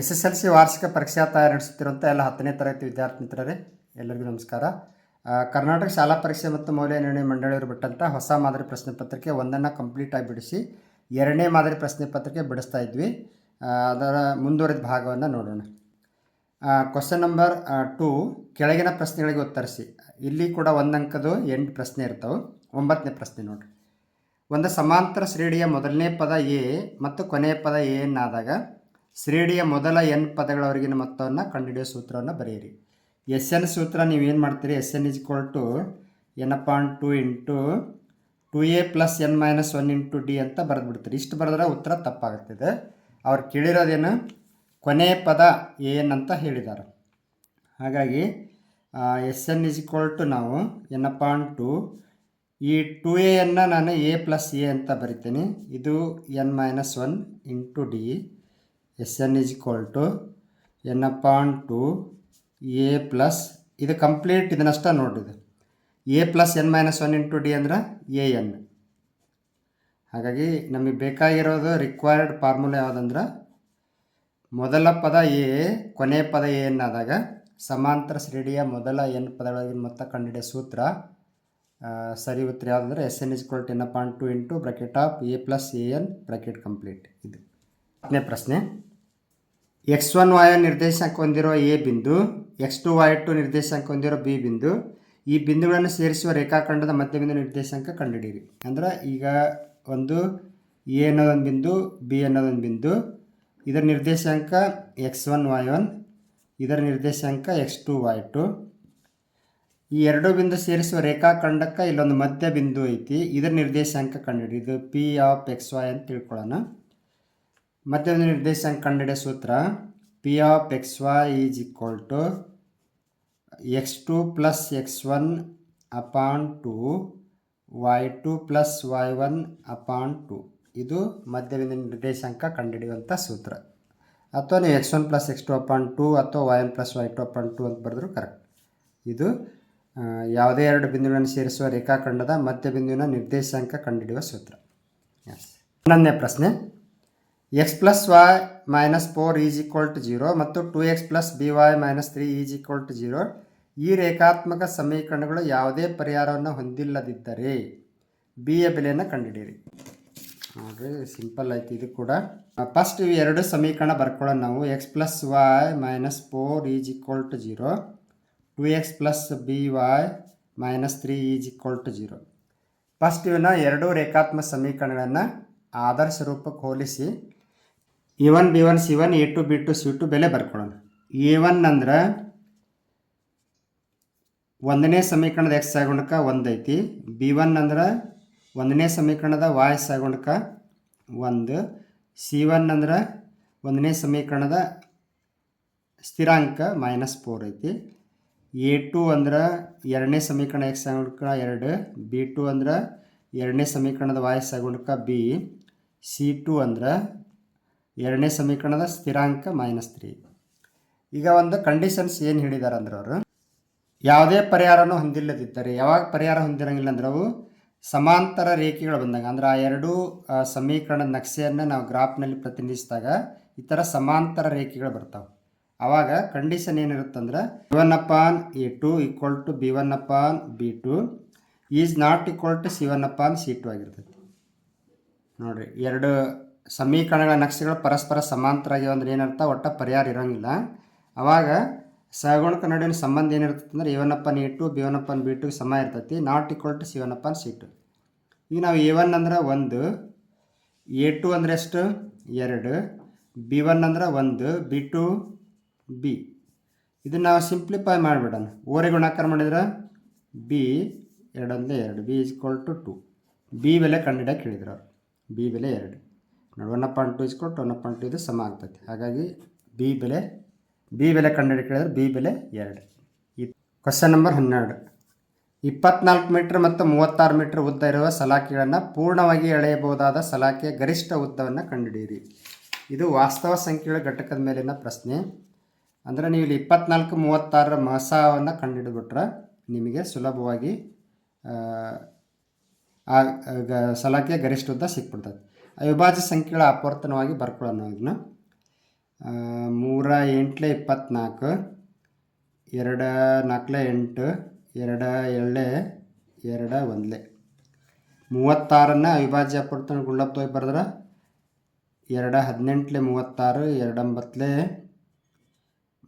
S S L C ವಾರ್ಷಿಕ ಪರೀಕ್ಷಾ ತಯಾರಿ ನಡೆಸುತ್ತಿರುವಂಥ ಎಲ್ಲ ಹತ್ತನೇ ತರಗತಿ ವಿದ್ಯಾರ್ಥಿ ಮಿತ್ರರೇ ಎಲ್ಲರಿಗೂ ನಮಸ್ಕಾರ. ಕರ್ನಾಟಕ ಶಾಲಾ ಪರೀಕ್ಷೆ ಮತ್ತು ಮೌಲ್ಯ ನಿರ್ಣಯ ಮಂಡಳಿಯವರು ಬಿಟ್ಟಂಥ ಹೊಸ ಮಾದರಿ ಪ್ರಶ್ನೆ ಪತ್ರಿಕೆ ಒಂದನ್ನು ಕಂಪ್ಲೀಟ್ ಆಗಿ ಬಿಡಿಸಿ ಎರಡನೇ ಮಾದರಿ ಪ್ರಶ್ನೆ ಪತ್ರಿಕೆ ಬಿಡಿಸ್ತಾ ಇದ್ವಿ. ಅದರ ಮುಂದುವರಿದ ಭಾಗವನ್ನು ನೋಡೋಣ. ಕ್ವಶನ್ ನಂಬರ್ ಟೂ ಕೆಳಗಿನ ಪ್ರಶ್ನೆಗಳಿಗೆ ಉತ್ತರಿಸಿ. ಇಲ್ಲಿ ಕೂಡ ಒಂದು ಅಂಕದು ಎಂಟು ಪ್ರಶ್ನೆ ಇರ್ತವೆ. ಒಂಬತ್ತನೇ ಪ್ರಶ್ನೆ ನೋಡಿರಿ. ಒಂದು ಸಮಾಂತರ ಶ್ರೇಣಿಯ ಮೊದಲನೇ ಪದ ಎ ಮತ್ತು ಕೊನೆಯ ಪದ ಎ ಎನ್ನಾದಾಗ ಶ್ರೇಣಿಯ ಮೊದಲ ಎನ್ ಪದಗಳವರೆಗಿನ ಮೊತ್ತವನ್ನು ಕಂಡುಹಿಡಿಯೋ ಸೂತ್ರವನ್ನು ಬರೆಯಿರಿ. ಎಸ್ ಎನ್ ಸೂತ್ರ ನೀವೇನು ಮಾಡ್ತೀರಿ? S N is equal to N upon two into two A plus N minus one into D ಅಂತ ಬರೆದ್ಬಿಡ್ತೀರಿ. ಇಷ್ಟು ಬರೆದ್ರೆ ಉತ್ತರ ತಪ್ಪಾಗುತ್ತಿದೆ. ಅವ್ರು ಕೇಳಿರೋದೇನು? ಕೊನೆಯ ಪದ ಏನಂತ ಅಂತ ಹೇಳಿದ್ದಾರೆ. ಹಾಗಾಗಿ S N is equal to ನಾವು ಎನ್ ಅಪಾನ್ ಟು ಈ ಟು ಎನ್ನು ನಾನು ಎ ಪ್ಲಸ್ ಎ ಅಂತ ಬರಿತೀನಿ. ಇದು N minus one into D S N is equal to N upon two A plus ಇದು ಕಂಪ್ಲೀಟ್ ಇದನ್ನಷ್ಟ ನೋಡಿದೆ. A plus N minus one into D ಅಂದ್ರೆ ಎ ಎನ್ ಹಾಗಾಗಿ ನಮಗೆ ಬೇಕಾಗಿರೋದು ರಿಕ್ವೈರ್ಡ್ ಫಾರ್ಮುಲಾ ಯಾವುದಂದ್ರೆ ಮೊದಲ ಪದ ಎ ಕೊನೆ ಪದ ಎ ಆದಾಗ ಸಮಾಂತರ ಶ್ರೇಣಿಯ ಮೊದಲ ಎನ್ ಪದಗಳಿಗೆ ಮೊತ್ತ ಕಂಡುಹಿಡಿಯ ಸೂತ್ರ ಸರಿ ಉತ್ತರ ಯಾವುದಂದ್ರೆ S N is ಕೊಲ್ಟ್ N point two into bracket of A plus A N bracket complete ಇದು. ಹತ್ತನೇ ಪ್ರಶ್ನೆ. ಎಕ್ಸ್ ಒನ್ ವಾಯ್ ನಿರ್ದೇಶಾಂಕ ಹೊಂದಿರೋ ಎ ಬಿಂದು ಎಕ್ಸ್ ಟು ವಾಯ್ ಟು ನಿರ್ದೇಶಾಂಕ ಹೊಂದಿರೋ ಬಿ ಬಿಂದು, ಈ ಬಿಂದುಗಳನ್ನು ಸೇರಿಸುವ ರೇಖಾಖಂಡದ ಮಧ್ಯಬಿಂದು ನಿರ್ದೇಶಾಂಕ ಕಂಡುಹಿಡಿಯಿರಿ. ಅಂದ್ರೆ ಈಗ ಒಂದು ಎ ಅನ್ನೋದೊಂದು ಬಿಂದು ಬಿ ಅನ್ನೋದೊಂದು ಬಿಂದು, ಇದರ ನಿರ್ದೇಶಾಂಕ ಎಕ್ಸ್ ಒನ್ ವಾಯ್ ಒನ್ ಇದರ ನಿರ್ದೇಶಾಂಕ ಎಕ್ಸ್ ಟು ವಾಯ್ ಟು ಈ ಎರಡು ಬಿಂದು ಸೇರಿಸುವ ರೇಖಾಖಂಡಕ್ಕೆ ಇಲ್ಲೊಂದು ಮಧ್ಯ ಬಿಂದು ಐತಿ, ಇದರ ನಿರ್ದೇಶಾಂಕ ಕಂಡುಹಿಡಿ ಇದು ಪಿ ಆಫ್ ಎಕ್ಸ್ ವೈ ಅಂತ ತಿಳ್ಕೊಳ್ಳೋಣ. ಮಧ್ಯದ ನಿರ್ದೇಶಾಂಕ ಕಂಡುಹಿಡಿಯ ಸೂತ್ರ. P of X Y is equal to X two plus X one upon two Y two plus Y one upon two ಇದು ಮಧ್ಯಬಿಂದು ನಿರ್ದೇಶಾಂಕ ಕಂಡುಹಿಡಿಯುವಂಥ ಸೂತ್ರ. ಅಥವಾ ನೀವು X one plus X two upon two ಅಥವಾ Y one plus Y two upon two ಅಂತ ಬರೆದ್ರು ಕರೆಕ್ಟ್ ಇದು ಯಾವುದೇ ಎರಡು ಬಿಂದುಗಳನ್ನು ಸೇರಿಸುವ ರೇಖಾಖಂಡದ ಮಧ್ಯ ಬಿಂದುವಿನ ನಿರ್ದೇಶಾಂಕ ಕಂಡುಹಿಡಿಯುವ ಸೂತ್ರ. ಹನ್ನೊಂದನೇ ಪ್ರಶ್ನೆ. X plus Y minus four is equal to zero ಮತ್ತು two X plus B Y minus three is equal to zero ಈ ರೇಖಾತ್ಮಕ ಸಮೀಕರಣಗಳು ಯಾವುದೇ ಪರಿಹಾರವನ್ನು ಹೊಂದಿಲ್ಲದಿದ್ದರೆ ಬಿ ಯ ಬೆಲೆಯನ್ನು ಕಂಡುಹಿಡಿಯಿರಿ. ನೋಡ್ರಿ ಸಿಂಪಲ್ ಐತಿ ಇದು ಕೂಡ. ಫಸ್ಟ್ ಇವು ಎರಡು ಸಮೀಕರಣ ಬರ್ಕೊಳ್ಳೋಣ ನಾವು. X plus Y minus four is equal to zero two X plus B Y minus three is equal to zero first ಇವನ್ನ ಎರಡೂ ರೇಖಾತ್ಮಕ ಸಮೀಕರಣಗಳನ್ನು ಆದರ್ಶ ರೂಪಕ್ಕೆ ಹೋಲಿಸಿ. A one B one C one A two B two C two ಬೆಲೆ ಬರ್ಕೊಳ್ಳೋಣ. A one ಅಂದ್ರೆ ಒಂದನೇ ಸಮೀಕರಣದ ಎಕ್ಸ್ ಸಾಗುಣಕ ಒಂದು ಐತಿ. ಬಿ ಒನ್ ಅಂದ್ರೆ ಒಂದನೇ ಸಮೀಕರಣದ ವಾಯ್ ಸಾಗುಣಕ ಒಂದು. ಸಿ ಒನ್ ಅಂದ್ರೆ ಒಂದನೇ ಸಮೀಕರಣದ ಸ್ಥಿರಾಂಕ ಮೈನಸ್ ಫೋರ್ ಐತಿ. ಎ ಟು ಅಂದ್ರೆ ಎರಡನೇ ಸಮೀಕರಣ ಎಕ್ಸ್ ಸಾಗುಣಕ ಎರಡು. ಬಿ ಟು ಅಂದ್ರೆ ಎರಡನೇ ಸಮೀಕರಣದ ವಾಯ್ ಸಾಗುಣಕ ಬಿ ಸಿ ಟು ಅಂದ್ರೆ ಎರಡನೇ ಸಮೀಕರಣದ ಸ್ಥಿರಾಂಕ ಮೈನಸ್ ತ್ರೀ ಈಗ ಒಂದು ಕಂಡೀಷನ್ಸ್ ಏನು ಹೇಳಿದ್ದಾರೆ ಅಂದ್ರೆ ಅವರು, ಯಾವುದೇ ಪರಿಹಾರನೂ ಹೊಂದಿಲ್ಲದಿದ್ದರೆ, ಯಾವಾಗ ಪರಿಹಾರ ಹೊಂದಿರಂಗಿಲ್ಲ ಅಂದ್ರೆ ಅವು ಸಮಾಂತರ ರೇಖೆಗಳು ಬಂದಾಗ, ಅಂದ್ರೆ ಆ ಎರಡೂ ಸಮೀಕರಣದ ನಕ್ಷೆಯನ್ನು ನಾವು ಗ್ರಾಫ್ನಲ್ಲಿ ಪ್ರತಿನಿಧಿಸಿದಾಗ ಈ ಥರ ಸಮಾಂತರ ರೇಖೆಗಳು ಬರ್ತಾವೆ. ಆವಾಗ condition ಏನಿರುತ್ತಂದ್ರೆ B one upon A two equal to B one upon B two is not equal to C one upon C two ಆಗಿರ್ತೈತಿ. ನೋಡಿರಿ, ಎರಡು ಸಮೀಕರಣಗಳ ನಕ್ಷೆಗಳು ಪರಸ್ಪರ ಸಮಾಂತರ ಆಗಿವೆ ಅಂದ್ರೆ ಏನರ್ಥ ಒಟ್ಟ ಪರಿಹಾರ ಇರೋಂಗಿಲ್ಲ. ಆವಾಗ ಸಹಗುಣಕ ನಡುವಿನ ಸಂಬಂಧ ಏನಿರ್ತದೆ ಅಂದ್ರೆ upon A two B B two ಸಮ ಇರ್ತೈತಿ. Not equal to C one C two ಈಗ ನಾವು ಎ ಒನ್ ಅಂದ್ರೆ ಒಂದು ಎ ಟು ಅಂದ್ರೆ ಎಷ್ಟು? ಎರಡು. ಬಿ ಒನ್ ಅಂದ್ರೆ ಒಂದು ಬಿ ಟು ಬಿ ಇದನ್ನು ನಾವು ಸಿಂಪ್ಲಿಫೈ ಮಾಡಿಬಿಡೋಣ. ಓರೆ ಗುಣಾಕಾರ ಮಾಡಿದ್ರೆ? ಬಿ ಎರಡೊಂದೇ ಎರಡು. B is equal to two B ಬೆಲೆ ಕಂಡುಹಿಡಿಯಕ್ಕೆ ಹೇಳಿದ್ರು ಅವ್ರು ಬಿ ಬೆಲೆ ಎರಡು. ನೋಡಿ ಒನ್ ಪಾಯಿಂಟ್ ಟು ಇಸ್ಕೊಟ್ಟು ಒನ್ ಪಾಯಿಂಟ್ ಟು ಇದು ಸಮ ಆಗ್ತೈತೆ. ಹಾಗಾಗಿ ಬಿ ಬೆಲೆ ಬಿ ಬೆಲೆ ಕಂಡು ಕೇಳಿದ್ರೆ ಬಿ ಬೆಲೆ ಎರಡು. ಈ ಕ್ವಶನ್ ನಂಬರ್ ಹನ್ನೆರಡು. ಇಪ್ಪತ್ನಾಲ್ಕು ಮೀಟ್ರ್ ಮತ್ತು ಮೂವತ್ತಾರು ಮೀಟ್ರ್ ಉದ್ದ ಇರುವ ಸಲಾಕೆಗಳನ್ನು ಪೂರ್ಣವಾಗಿ ಎಳೆಯಬಹುದಾದ ಸಲಾಕೆಯ ಗರಿಷ್ಠ ಉದ್ದವನ್ನು ಕಂಡುಹಿಡಿಯಿರಿ. ಇದು ವಾಸ್ತವ ಸಂಖ್ಯೆಗಳ ಘಟಕದ ಮೇಲಿನ ಪ್ರಶ್ನೆ. ಅಂದರೆ ನೀವು ಇಲ್ಲಿ ಇಪ್ಪತ್ನಾಲ್ಕು, ಮೂವತ್ತಾರರ ಮಸವನ್ನು ಕಂಡುಹಿಡಿದ್ಬಿಟ್ರೆ ನಿಮಗೆ ಸುಲಭವಾಗಿ, ಆ ಸಲಾಕೆಯ ಗರಿಷ್ಠ ಉದ್ದ ಸಿಕ್ಬಿಡ್ತದೆ ಅವಿಭಾಜ್ಯ ಸಂಖ್ಯೆಗಳ ಅಪವರ್ತನವಾಗಿ ಬರ್ಕೊಳ್ಳೋಣ ಇದನ್ನ. ಮೂರ, ಎಂಟ್ಲೆ ಇಪ್ಪತ್ತ್ನಾಲ್ಕು ಎರಡು, ನಾಲ್ಕಲೆ ಎಂಟು, ಎರಡು ಏಳೆ ಎರಡು, ಒಂದಲೆ. ಮೂವತ್ತಾರನ್ನು ಅವಿಭಾಜ್ಯ ಅಪವರ್ತನ ಗುಳ್ಳಪ್ಪ ಬರೆದ್ರೆ ಎರಡು ಹದಿನೆಂಟ್ಲೆ ಮೂವತ್ತಾರು, ಎರಡು ಮೂರ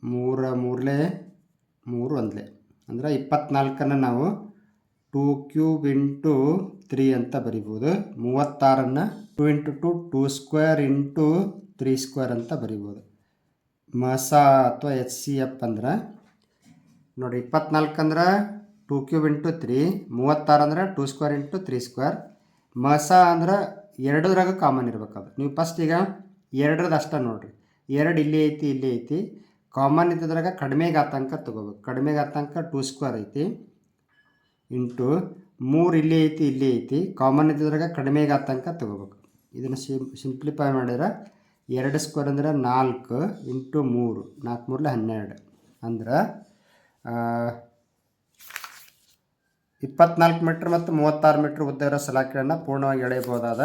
ಮೂರು, ಮೂರಲೆ, ಮೂರು ಒಂದಲೆ. ಅಂದ್ರೆ ಇಪ್ಪತ್ನಾಲ್ಕನ್ನು ನಾವು ಟೂ ಕ್ಯೂಬ್ ಇಂಟು ತ್ರೀ ಅಂತ ಬರಿಬೋದು. ಮೂವತ್ತಾರನ್ನು two into two, two square into three square ಅಂತ ಬರಿಬೋದು. ಮಸ ಅಥವಾ ಎಚ್ ಸಿ ಎಫ್ ಅಂದ್ರೆ, ನೋಡಿ ಇಪ್ಪತ್ನಾಲ್ಕು ಅಂದ್ರೆ ಟೂ ಕ್ಯೂಬ್ ಇಂಟು ತ್ರೀ, ಮೂವತ್ತಾರು ಅಂದ್ರೆ two square into three square. ಮಸ ಅಂದ್ರೆ ಎರಡರಾಗ ಕಾಮನ್ ಇರ್ಬೇಕು ಅದು. ನೀವು ಫಸ್ಟ್ ಈಗ ಎರಡರದ್ದು ಅಷ್ಟೇ ನೋಡಿರಿ. ಎರಡು ಇಲ್ಲಿ ಐತಿ ಇಲ್ಲಿ ಐತಿ. ಕಾಮನ್ ಇದ್ದದ್ರಾಗ ಕಡಿಮೆ ಘಾತಾಂಕ ತೊಗೋಬೇಕು. ಕಡಿಮೆ ಘಾತಾಂಕ ಟೂ ಸ್ಕ್ವೇರ್ ಐತಿ ಇಂಟು ಮೂರು ಇಲ್ಲಿ ಐತಿ ಇಲ್ಲಿ ಐತಿ. ಕಾಮನ್ ಇದ್ದದ್ರಾಗ ಕಡಿಮೆ ಘಾತಾಂಕ ತೊಗೋಬೇಕು. ಇದನ್ನು ಸಿಂಪ್ಲಿಫೈ ಮಾಡಿದ್ರೆ ಎರಡು ಸ್ಕ್ವೇರ್ ಅಂದ್ರೆ ನಾಲ್ಕು ಇಂಟು ಮೂರು, ನಾಲ್ಕು ಮೂರಲೆ ಹನ್ನೆರಡು. ಅಂದ್ರೆ ಇಪ್ಪತ್ನಾಲ್ಕು ಮೀಟ್ರ್ ಮತ್ತು ಮೂವತ್ತಾರು ಮೀಟ್ರ್ ಉದ್ದ ಇರೋ ಸಲಾಕೆಯನ್ನು ಪೂರ್ಣವಾಗಿ ಎಳೆಯಬಹುದಾದ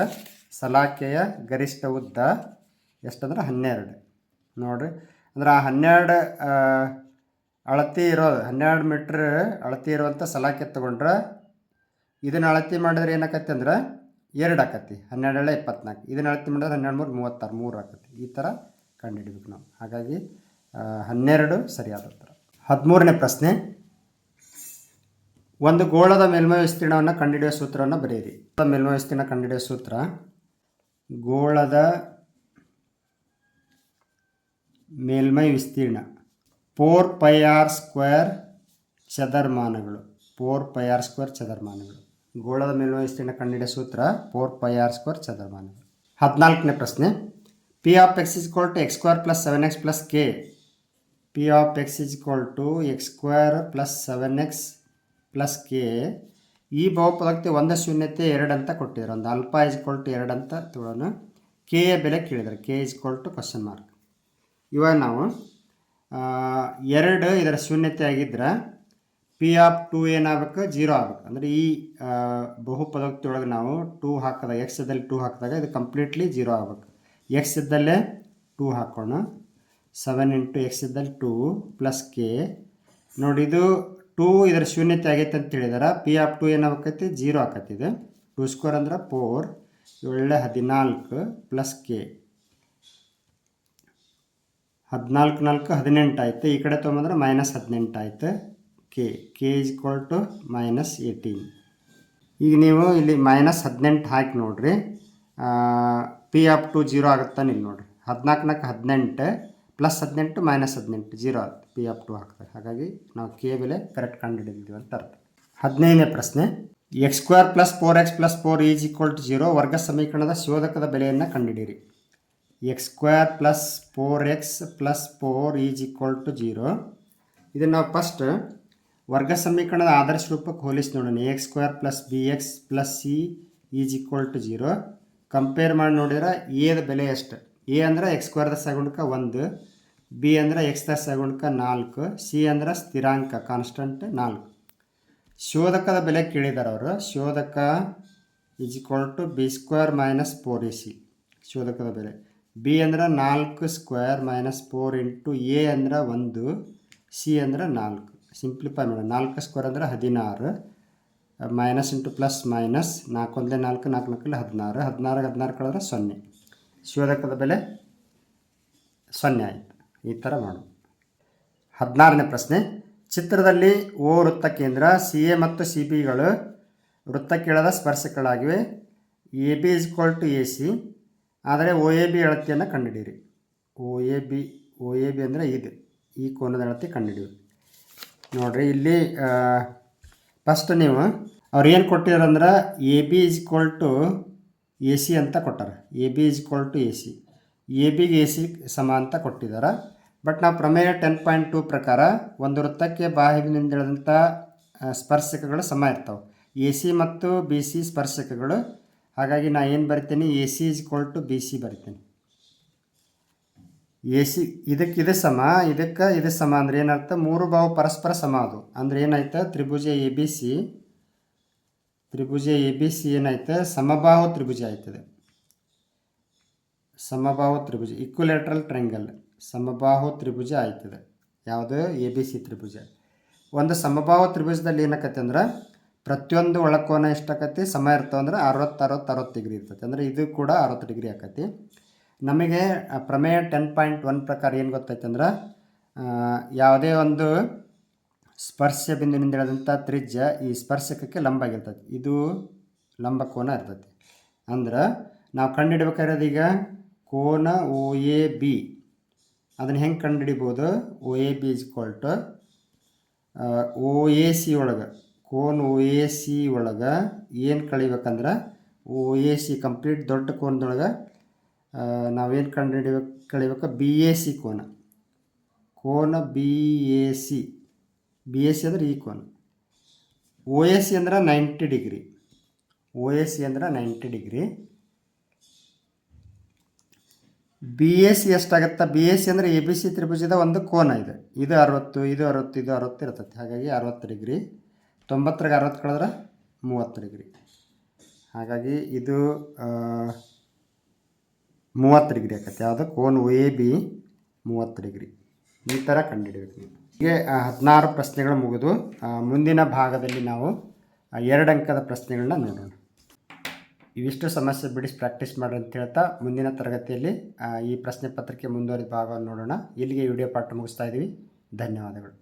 ಸಲಾಕೆಯ ಗರಿಷ್ಠ ಉದ್ದ ಎಷ್ಟಂದ್ರೆ ಹನ್ನೆರಡು. ನೋಡಿರಿ, ಅಂದ್ರೆ ಆ ಹನ್ನೆರಡು ಅಳತಿ ಅಳತೆ ಇರೋದು ಹನ್ನೆರಡು ಮೀಟ್ರ್ ಅಳತಿ ಇರುವಂಥ ಸಲಾಕೆ ತಗೊಂಡ್ರೆ, ಇದನ್ನು ಅಳತೆ ಮಾಡಿದ್ರೆ ಏನಾಕತ್ತೆ ಅಂದ್ರೆ ಎರಡು ಆಕತಿ ಹನ್ನೆರಡೆಳೆ ಇಪ್ಪತ್ನಾಲ್ಕು. ಇದನ್ನು ಅಳತೆ ಮಾಡಿದ್ರೆ ಹನ್ನೆರಡು ಮೂರು, ಮೂವತ್ತಾರು, ಮೂರು ಆಕತಿ. ಈ ಥರ ಕಂಡುಹಿಡಬೇಕು ನಾವು. ಹಾಗಾಗಿ ಹನ್ನೆರಡು ಸರಿಯಾದ ಉತ್ತರ. ಹದಿಮೂರನೇ ಪ್ರಶ್ನೆ. ಒಂದು ಗೋಳದ ಮೇಲ್ಮೈ ವಿಸ್ತೀರ್ಣವನ್ನು ಕಂಡುಹಿಡಿಯುವ ಸೂತ್ರವನ್ನು ಬರೆಯಿರಿ. ಮೇಲ್ಮೈ ವಿಸ್ತೀರ್ಣ ಕಂಡುಹಿಡಿಯುವ ಸೂತ್ರ, ಗೋಳದ ಮೇಲ್ಮೈ ವಿಸ್ತೀರ್ಣ, ಫೋರ್ ಪೈ ಆರ್ ಸ್ಕ್ವೇರ್ ಚದರ್ಮಾನಗಳು ಫೋರ್ ಪೈ ಆರ್ ಸ್ಕ್ವೇರ್ ಚದರ್ಮಾನಗಳು ಗೋಳದ ಮೇಲ್ಮೈ ವಿಸ್ತೀರ್ಣ ಕಂಡುಹಿಡಿಯ ಸೂತ್ರ ಫೋರ್ ಪೈ ಆರ್ ಸ್ಕ್ವೇರ್ ಚದರಮಾನ. ಹದಿನಾಲ್ಕನೇ ಪ್ರಶ್ನೆ. P of X is equal to X square plus seven X plus K P of X is equal to X square plus seven X plus K ಈ ಬಹುಪದಕ್ಕೆ ಒಂದು ಶೂನ್ಯತೆ ಎರಡು ಅಂತ ಕೊಟ್ಟಿದ್ದಾರೆ ಒಂದು ಅಲ್ಪ ಇಸ್ ಇಕ್ವಲ್ ಟು ಎರಡು ಅಂತ ತಗೊಳ್ಳೋಣ ಕೆ ಯ ಬೆಲೆ ಕೇಳಿದ್ದಾರೆ K is equal to question mark ಇವಾಗ ನಾವು ಎರಡು ಇದರ ಶೂನ್ಯತೆ ಆಗಿದ್ರೆ ಪಿ ಆಫ್ ಟು ಏನಾಗಬೇಕು ಜೀರೋ ಆಗ್ಬೇಕು. ಅಂದರೆ ಈ ಬಹು ಬಹುಪದೋಕ್ತಿ ನಾವು ಟೂ ಹಾಕಿದಾಗ ಎಕ್ಸ್ ಇದ್ದಲ್ಲಿ ಟೂ ಹಾಕಿದಾಗ ಇದು ಕಂಪ್ಲೀಟ್ಲಿ ಜೀರೋ ಆಗ್ಬೇಕು. ಎಕ್ಸ್ ಇದ್ದಲ್ಲೇ ಟೂ ಹಾಕೋಣ. ಸೆವೆನ್ ಇಂಟು ಎಕ್ಸ್ ಇದ್ದಲ್ಲಿ ಟೂ ಪ್ಲಸ್ ಕೆ ನೋಡಿ, ಇದು ಟೂ ಇದರ ಶೂನ್ಯತೆ ಆಗೈತೆ ಅಂತ ಹೇಳಿದಾರೆ. ಪಿ ಆಫ್ ಟು ಏನಾಗಬೇಕೈತಿ ಜೀರೋ ಆಕತಿ ಇದು ಟೂ ಸ್ಕ್ವೇರ್ ಅಂದ್ರೆ ಫೋರ್ ಏಳೆ ಹದಿನಾಲ್ಕು ಪ್ಲಸ್ ಕೆ ಹದಿನಾಲ್ಕು ನಾಲ್ಕು ಹದಿನೆಂಟು ಆಯಿತು. ಈ ಕಡೆ ತೊಗೊಂಬಂದ್ರೆ ಮೈನಸ್ ಹದಿನೆಂಟು ಆಯ್ತು. K k is equal to minus eighteen ಈಗ ನೀವು ಇಲ್ಲಿ ಮೈನಸ್ ಹದಿನೆಂಟು ಹಾಕಿ ನೋಡ್ರಿ. ಪಿ ಆಫ್ ಟು ಜೀರೋ ಆಗುತ್ತಾನೆ ಇಲ್ಲಿ ನೋಡಿರಿ. ಹದಿನಾಲ್ಕು ನಾಲ್ಕು ಹದಿನೆಂಟು ಪ್ಲಸ್ ಹದಿನೆಂಟು ಮೈನಸ್ ಹದಿನೆಂಟು ಜೀರೋ ಆಗುತ್ತೆ. ಪಿ ಆಫ್ ಟು ಹಾಕ್ತಾರೆ ಹಾಗಾಗಿ ನಾವು ಕೆ ಬೆಲೆ ಕರೆಕ್ಟ್ ಕಂಡುಹಿಡಿದಿದ್ದೀವಿ ಅಂತ ಅರ್ಥ. ಹದಿನೈದನೇ ಪ್ರಶ್ನೆ. X square plus four X plus four is equal to zero ವರ್ಗ ಸಮೀಕರಣದ ಶೋಧಕದ ಬೆಲೆಯನ್ನು ಕಂಡುಹಿಡಿಯಿರಿ. X square plus four X plus four is equal to zero ಇದನ್ನು ನಾವು ಫಸ್ಟ್ ವರ್ಗ ಸಮೀಕರಣದ ಆದರ್ಶ ರೂಪಕ್ಕೆ ಹೋಲಿಸಿ ನೋಡೋಣ. X square plus B X plus C is equal to zero compare ಮಾಡಿ ನೋಡಿದ್ರೆ ಎದ ಬೆಲೆ ಎಷ್ಟು? ಎ ಅಂದ್ರೆ ಎಕ್ಸ್ ಸ್ಕ್ವೇರ್ದ ಸಗುಣಕ ಒಂದು ಬಿ ಅಂದ್ರೆ ದ ಸಗುಣಕ ನಾಲ್ಕು ಸಿ ಅಂದ್ರೆ ಸ್ಥಿರಾಂಕ ಕಾನ್ಸ್ಟಂಟ್ ನಾಲ್ಕು. ಶೋಧಕದ ಬೆಲೆ ಕೇಳಿದ್ದಾರೆ ಅವರು. ಶೋಧಕ is equal to B square minus four A C ಶೋಧಕದ ಬೆಲೆ. ಬಿ ಅಂದ್ರೆ ನಾಲ್ಕು square minus four into A ಅಂದ್ರೆ ಒಂದು ಸಿ ಅಂದ್ರೆ ನಾಲ್ಕು. ಸಿಂಪ್ಲಿಫೈ ಮಾಡೋಣ. ನಾಲ್ಕು ಸ್ಕ್ವೇರ್ ಅಂದ್ರೆ ಹದಿನಾರು ಮೈನಸ್ ಇಂಟು ಪ್ಲಸ್ ಮೈನಸ್ ನಾಲ್ಕು ನಾಲ್ಕು ನಾಲ್ಕು ನಾಲ್ಕಲ್ಲಿ ಹದಿನಾರು. ಹದಿನಾರು ಹದಿನಾರು ಕಳೆದ್ರೆ ಸೊನ್ನೆ. ಶಿವದಕ್ಕದ ಬೆಲೆ ಸೊನ್ನೆ ಆಯಿತು. ಈ ಥರ ಮಾಡು ಹದಿನಾರನೇ ಪ್ರಶ್ನೆ. ಚಿತ್ರದಲ್ಲಿ ಓ ವೃತ್ತ ಕೇಂದ್ರ ಸಿ ಎ ಮತ್ತು ಸಿ ಬಿಗಳು ವೃತ್ತಕ್ಕೀಳದ ಸ್ಪರ್ಶಕಗಳಾಗಿವೆ. A B is equal to A C. ಆದರೆ ಓ ಎ ಬಿ ಅಳತೆಯನ್ನು ಕಂಡುಹಿಡಿಯಿರಿ. O A B O A B ಅಂದರೆ ಇದು. ಈ ಕೋನದ ಅಳತೆ ಕಂಡುಹಿಡಿಯಿರಿ. ನೋಡಿರಿ, ಇಲ್ಲಿ ಫಸ್ಟ್ ನೀವು, ಅವ್ರು ಏನು ಕೊಟ್ಟಿರಂದ್ರೆ A B is equal to A C ಅಂತ ಕೊಟ್ಟಾರೆ. A B is equal to A C A ಬಿಗೆ ಎ ಸಿ ಸಮ ಅಂತ ಕೊಟ್ಟಿದ್ದಾರೆ ಬಟ್ ನಾವು ಪ್ರಮೇಯ ಟೆನ್ ಪಾಯಿಂಟ್ ಟು ಪ್ರಕಾರ ಒಂದು ವೃತ್ತಕ್ಕೆ ಬಾಹ್ಯದಿಂದ ಇಳಿದಂಥ ಸ್ಪರ್ಶಕಗಳು ಸಮ ಇರ್ತವೆ. ಎ ಸಿ ಮತ್ತು ಬಿ ಸಿ ಸ್ಪರ್ಶಕಗಳು. ಹಾಗಾಗಿ ನಾ ಏನು ಬರಿತೀನಿ? A C is equal to B C ಬರಿತೀನಿ. ಎ ಸಿ ಇದಕ್ಕೆ ಇದು ಸಮ, ಇದಕ್ಕೆ ಇದು ಸಮ ಅಂದ್ರೆ ಏನರ್ಥ? ಮೂರು ಬಾವು ಪರಸ್ಪರ ಸಮ ಅದು. ಅಂದ್ರೆ ಏನಾಯ್ತು? ತ್ರಿಭುಜ ಎ, ಬಿ, ಸಿ. ತ್ರಿಭುಜ ಎ, ಬಿ, ಸಿ ಏನಾಯ್ತು? ಸಮಬಾಹು ತ್ರಿಭುಜ ಆಯ್ತದೆ. ಸಮಬಾಹು ತ್ರಿಭುಜ ಇಕ್ವಲೇಟ್ರಲ್ ಟ್ರಯಾಂಗಲ್ ಸಮಬಾಹು ತ್ರಿಭುಜ ಆಯ್ತದೆ. ಯಾವುದು? ಎ, ಬಿ, ಸಿ ತ್ರಿಭುಜ. ಒಂದು ಸಮಬಾಹು ತ್ರಿಭುಜದಲ್ಲಿ ಏನಕ್ಕತ್ತೆ ಅಂದ್ರೆ? ಪ್ರತಿಯೊಂದು ಒಳಕೋನ ಎಷ್ಟಾಕತಿ ಸಮ ಅಂದ್ರೆ ಅರವತ್ತು ಅರವತ್ತು ಅರವತ್ತು ಡಿಗ್ರಿ ಇರ್ತೈತೆ ಅಂದರೆ ಇದು ಕೂಡ ಅರವತ್ತು ಡಿಗ್ರಿ ಆಕತಿ ನಮಗೆ ಪ್ರಮೇಯ ಟೆನ್ ಪಾಯಿಂಟ್ ಒನ್ ಪ್ರಕಾರ ಏನು ಗೊತ್ತೈತೆ ಅಂದ್ರೆ ಯಾವುದೇ ಒಂದು ಸ್ಪರ್ಶ ಬಿಂದುವಿನಿಂದ ಹೇಳಿದಂಥ ತ್ರಿಜ್ಯ ಈ ಸ್ಪರ್ಶಕಕ್ಕೆ ಲಂಬ ಆಗಿರ್ತೈತಿ. ಇದು ಲಂಬ ಕೋನ ಇರ್ತೈತಿ. ಅಂದ್ರೆ ನಾವು ಕಂಡುಹಿಡ್ಬೇಕಾಗಿರೋದು ಈಗ ಕೋನ ಓ ಎ ಬಿ ಅದನ್ನು ಹೆಂಗೆ ಕಂಡುಹಿಡಿಬೋದು O A B is two O A C ಒಳಗೆ. ಕೋನ್ ಓ ಎ ಸಿ ಒಳಗೆ ಏನು ಕಳಿಬೇಕಂದ್ರೆ ಓ ಎ ಸಿ ಕಂಪ್ಲೀಟ್ ದೊಡ್ಡ ಕೋನದೊಳಗೆ ನಾವೇನು ಕಂಡು ಹಿಡಿಬೇಕು ಕಳಿಬೇಕು? ಬಿ ಎ ಸಿ ಕೋನ. ಕೋನ B A C B A C ಅಂದ್ರೆ ಈ ಕೋನ. ಓ ಎ ಸಿ ಅಂದ್ರೆ ninety degree O A C ಅಂದ್ರೆ ninety degree B A C ಎಷ್ಟಾಗತ್ತಾ? B A C ಅಂದರೆ ಎ ಬಿ ಸಿ ತ್ರಿಭುಜದ ಒಂದು ಕೋನ ಇದೆ. ಇದು ಅರವತ್ತು ಇದು ಅರವತ್ತು ಇದು ಅರವತ್ತು ಇರ್ತೈತೆ. ಹಾಗಾಗಿ ಅರವತ್ತು ಡಿಗ್ರಿ ತೊಂಬತ್ತರಾಗ ಅರವತ್ತು ಕಳೆದ್ರೆ ಮೂವತ್ತು ಡಿಗ್ರಿ ಹಾಗಾಗಿ ಇದು ಮೂವತ್ತು ಡಿಗ್ರಿ ಆಗತ್ತೆ ಯಾವುದು ಕೋನ್ ಎ ಬಿ ಮೂವತ್ತು ಡಿಗ್ರಿ. ಈ ಥರ ಕಂಡುಹಿಡಬೇಕು ಹೀಗೆ ಹದಿನಾರು ಪ್ರಶ್ನೆಗಳು ಮುಗಿದು ಮುಂದಿನ ಭಾಗದಲ್ಲಿ ನಾವು ಎರಡು ಅಂಕದ ಪ್ರಶ್ನೆಗಳನ್ನ ನೋಡೋಣ. ಇವಿಷ್ಟು ಸಮಸ್ಯೆ ಬಿಡಿಸಿ ಪ್ರಾಕ್ಟೀಸ್ ಮಾಡಿ ಅಂತ ಹೇಳ್ತಾ, ಮುಂದಿನ ತರಗತಿಯಲ್ಲಿ ಈ ಪ್ರಶ್ನೆ ಪತ್ರಿಕೆ ಮುಂದುವರಿದ ಭಾಗವನ್ನು ನೋಡೋಣ. ಇಲ್ಲಿಗೆ ವಿಡಿಯೋ ಪಾಠ ಮುಗಿಸ್ತಾ ಇದ್ದೀವಿ. ಧನ್ಯವಾದಗಳು.